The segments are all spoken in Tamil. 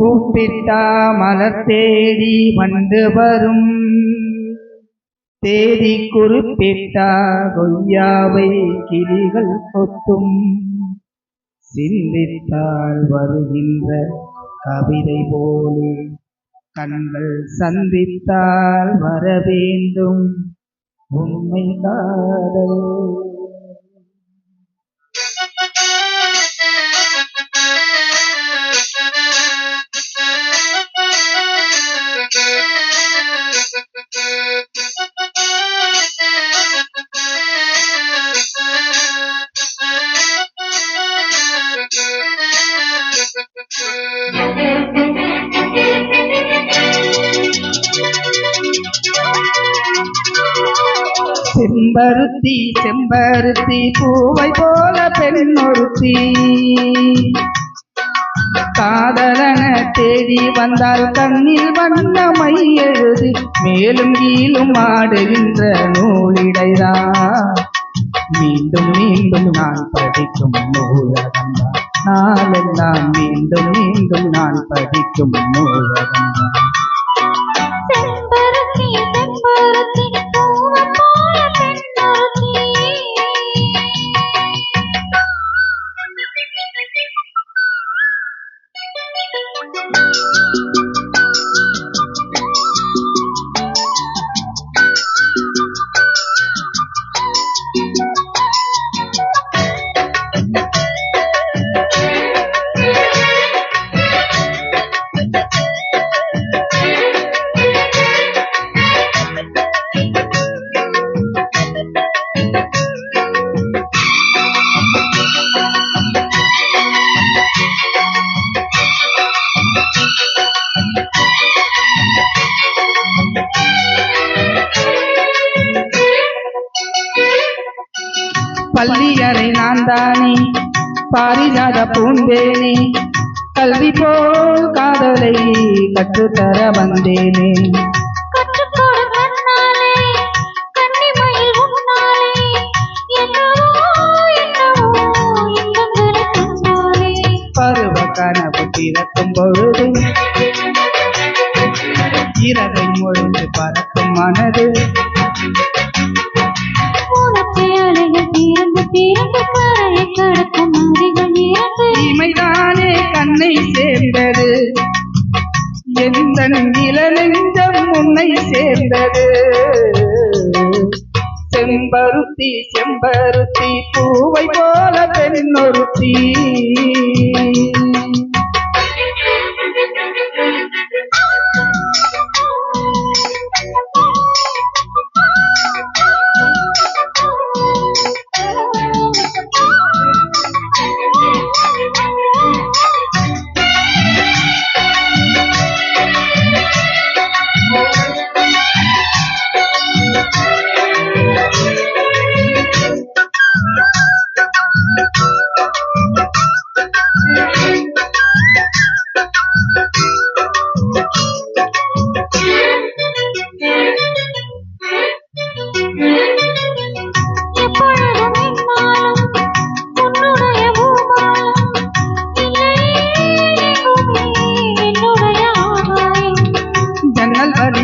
கூப்பிட்டா மலர் தேடி வந்து வரும். தேதி குறிப்பிட்டா கொய்யாவை கிளிகள் கொத்தும். சிந்தித்தால் வருகின்ற கவிதை போலே கண்கள் சந்தித்தால் வர வேண்டும். உண்மை காதல். செம்பருத்தி செம்பருத்தி பூவை போல பெண்ணொருத்தி காதலன தேடி வந்தால் கண்ணில் வண்ணமை எழுதி மேலும் கீழும் ஆடுகின்ற நூலிடைதான் மீண்டும் மீண்டும் நான் படிக்கும் நூலகம்தான் நாளெல்லாம் மீண்டும் மீண்டும் நான் படிக்கும் நூலகம்தான் பள்ளியறை நான் தானே பாரிஜாத பூந்தேனே. கல்வி போல் காதலை கற்றுத்தர வந்தேனே. பருவ கனவு பிறக்கும் பொழுது இரவை மொழிந்து பறக்கும் மனது. எந்த நெஞ்சம் உன்னை சேர்ந்தது. செம்பருத்தி செம்பருத்தி பூவை போல பெண்ணொருத்தி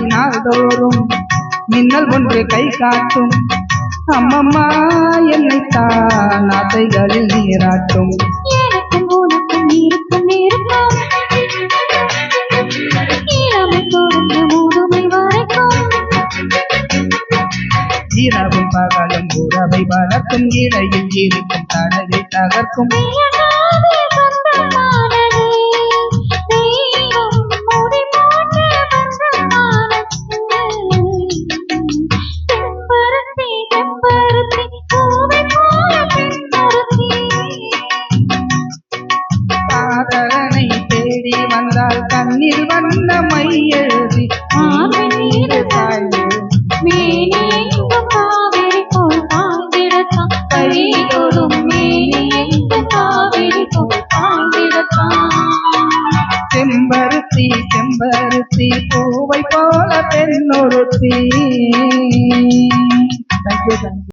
நாள்தோறும் மின்னல் ஒன்று கை காட்டும். அம்மம்மா என்னைத்தான் ஆசைகளில் நீராட்டும். இரவும் பகலும் உறவை வளர்க்கும் இடையில் இருக்கும் தடையை தகர்க்கும். செம்பருத்தி செம்பருத்தி பூவை போல பெண்ணொருத்தி. Thank you thank you